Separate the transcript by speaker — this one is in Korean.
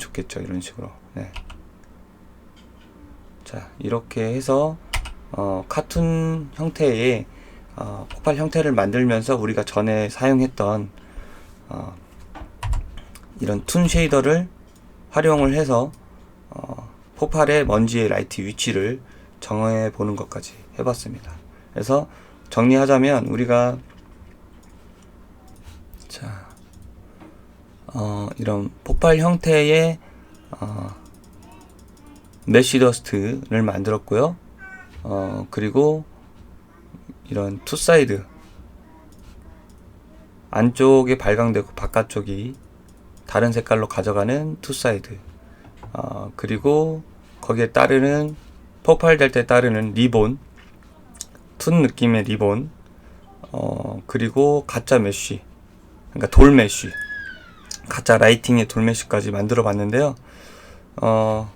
Speaker 1: 좋겠죠. 이런 식으로. 네. 자, 이렇게 해서 어, 카툰 형태의 어, 폭발 형태를 만들면서 우리가 전에 사용했던 어, 이런 툰 쉐이더를 활용을 해서 어, 폭발의 먼지의 라이트 위치를 정해 보는 것까지 해봤습니다. 그래서 정리하자면 우리가 자 어, 이런 폭발 형태의 어, 메쉬 더스트를 만들었고요. 어, 그리고 이런 투 사이드 안쪽에 발광되고 바깥쪽이 다른 색깔로 가져가는 투 사이드 어, 그리고 거기에 따르는 폭발될 때 따르는 리본 툰 느낌의 리본 어, 그리고 가짜 메쉬 그러니까 돌 메쉬 가짜 라이팅의 돌 메쉬까지 만들어 봤는데요. 어,